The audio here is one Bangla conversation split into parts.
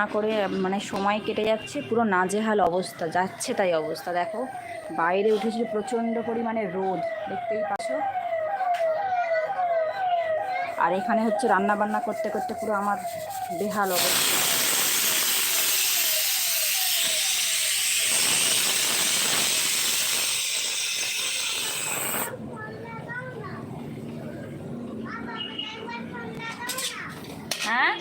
রান্না করে মানে সময় কেটে যাচ্ছে, পুরো নাজেহাল অবস্থা, যাচ্ছে তাই অবস্থা। দেখো, বাইরে উঠেছিল প্রচণ্ড পরিমাণে রোদ, দেখতেই পাচ্ছ? আর এখানে হচ্ছে রান্না বান্না করতে করতে পুরো আমার বেহাল অবস্থা হ্যাঁ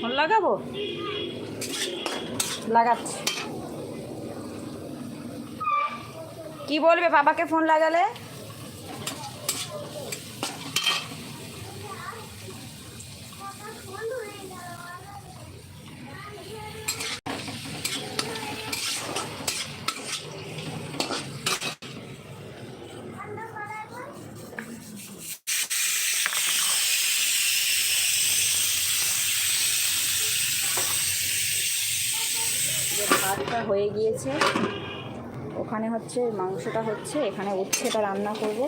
ফোন লাগাবো? লাগাচ্ছি। কি বলবে বাবাকে ফোন লাগালে যে ভাতটা হয়ে গিয়েছে। ওখানে হচ্ছে মাংসটা হচ্ছে, এখানে উচ্ছেটা রান্না করব।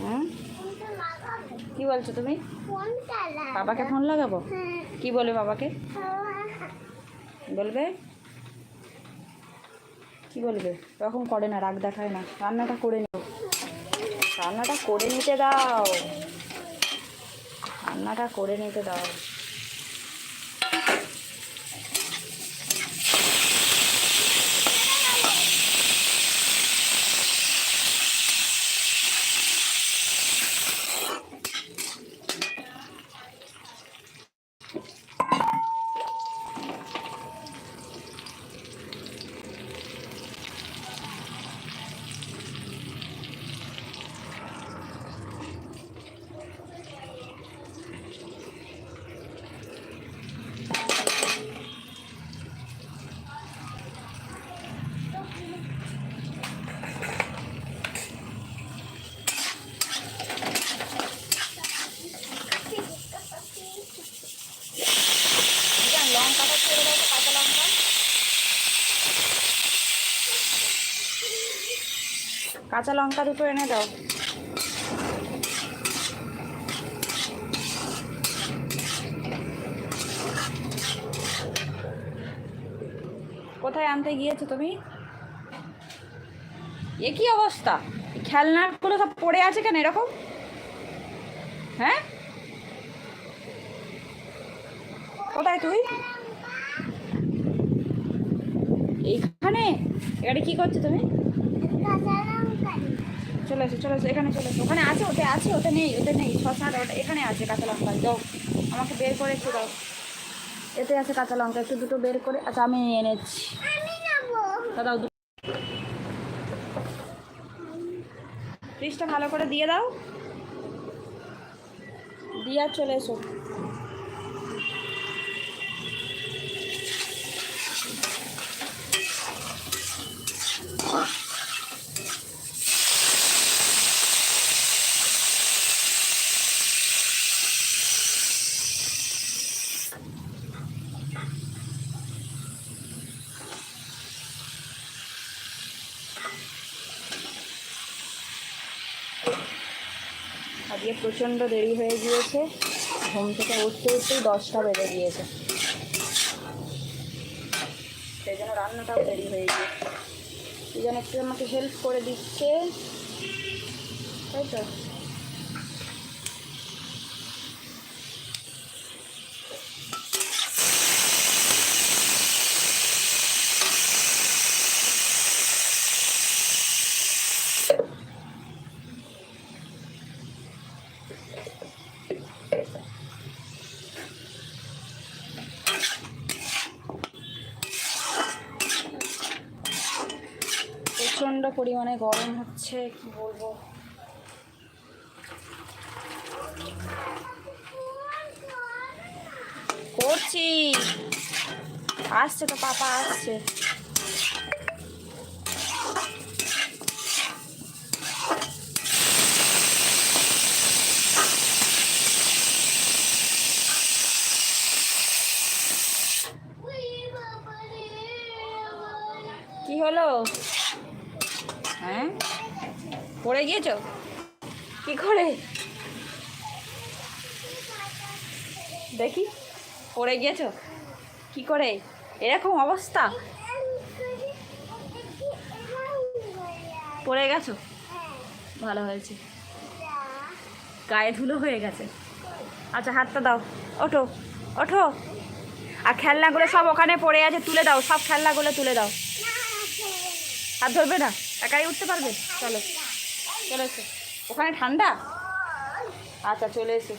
হুম কি বলছো তুমি? বাবাকে ফোন লাগাবো? কি বলবে বাবাকে? বলবে? কি বলবে? তখন করে না, রাগ দেখায় না। রান্নাটা করে নিও। রান্নাটা করে নিতে দাও। রান্নাটা করে নিতে দাও। কাঁচা লঙ্কা দুটো এনে দাও। কোথায় আনতে গিয়েছো তুমি? এ কি অবস্থা? খেলনাগুলো সব পড়ে আছে কেন এরকম? হ্যাঁ? কোথায় তুই? এইখানে? এখানে কি করছ তুমি? চলে এসো চলে এসো এখানে চলে এসো। ওখানে আছে ওতে আছে ওতে নেই ওতে নেই শশাটা ওটা এখানে আছে কাঁচা লঙ্কা দাও আমাকে বের করে একটু দাও। এতে আছে কাঁচা লঙ্কা একটু দুটো বের করে। আচ্ছা আমি এনেছি তা দাও ফ্রিজটা ভালো করে দিয়ে দাও। দিয়ে আর চলে এসো। আজকে প্রচণ্ড দেরি হয়ে গিয়েছে। ঘুম থেকে উঠতে উঠতেই দশটা বেড়ে গিয়েছে। সেই জন্য রান্নাটাও দেরি হয়ে গিয়েছে। সেই জন্য একটু আমাকে হেল্প করে দিচ্ছে। তাই তো প্রচণ্ড পরিমাণে গরম হচ্ছে কি বলব? করছি। আসছে তো পাপা আসছে। কি হলো? হ্যাঁ? পড়ে গিয়েছো? কি করে? দেখি, পড়ে গিয়েছো? কি করে? এরকম অবস্থা? পড়ে গেছো? ভালো হয়েছে। গায়ে ধুলো হয়ে গেছে। আচ্ছা হাতটা দাও। ওঠো ওঠো। আর খেলনাগুলো সব ওখানে পড়ে আছে, তুলে দাও। সব খেলনাগুলো তুলে দাও। হাত ধরবে না? একাই উঠতে পারবে? চলো। চলে এসো। ওখানে ঠান্ডা? আচ্ছা চলে এসো।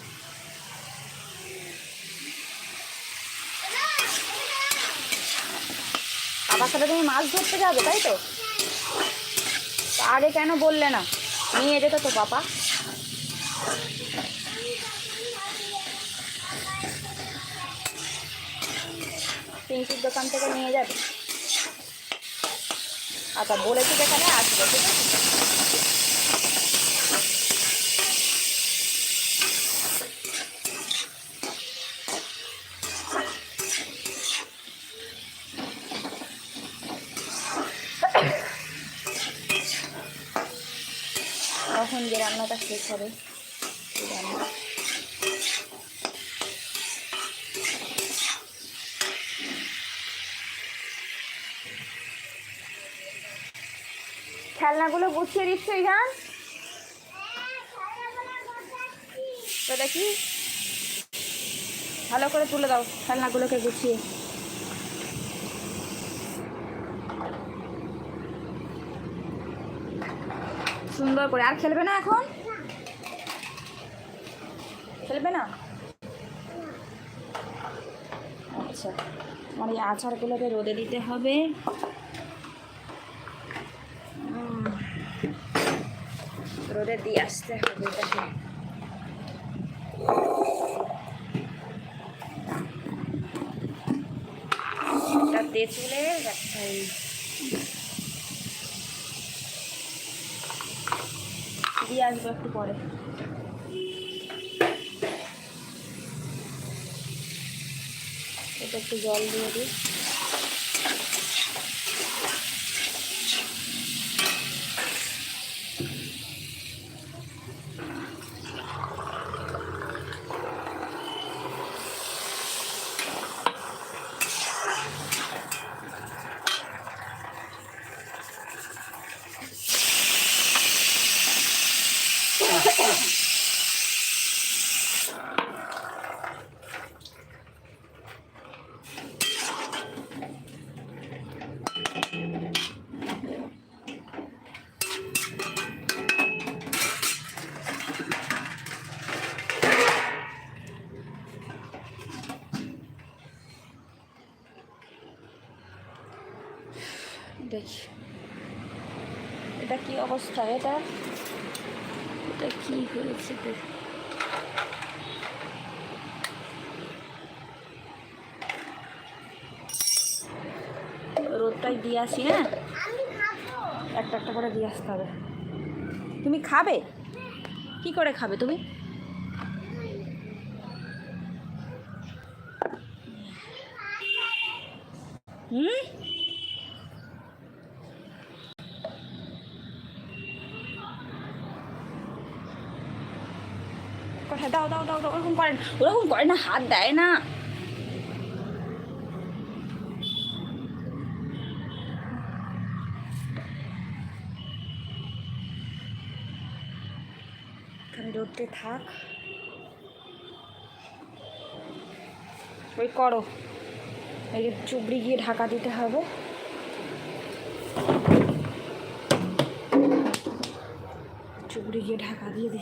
বাবার সাথে তুমি মাছ ধরতে যাবে, তাই তো? আগে কেন বললে না? নিয়ে যেত তো পাপা। পিঙ্কির দোকান থেকে নিয়ে যাবে। আচ্ছা বলেছি যেখানে আসবে ঠিক আছে? কখন যে রান্নাটা শেষ হবে? খেলনাগুলো গুছিয়ে দিচ্ছ, ইহান? তো দেখি। ভালো করে তুলে দাও খেলনাগুলোকে গুছিয়ে। সুন্দর করে। আর খেলবে না এখন? খেলবে না? আচ্ছা আমার এই আচারগুলোকে রোদে দিতে হবে। রোদে দিয়ে আসতে হবে এটাকে এটা তেঁতুলের একটা এই দিয়ে আসব একটু পরে। এটা একটু জল দিয়ে দিই। দেখি এটা কি অবস্থা? এটা? এটা কি হয়েছে দেখ রোদটাই দিয়ে আসি হ্যাঁ? একটা একটা করে দিয়ে আসতে হবে। তুমি খাবে? কি করে খাবে তুমি? দাও দাও দাও দাও, ওরকম করে না ওরকম করে না, হাত দেয় না। রোদতে থাক। ওই করো। এই চুবড়ি গিয়ে ঢাকা দিতে হবে। চুবড়ি গিয়ে ঢাকা দিয়ে দে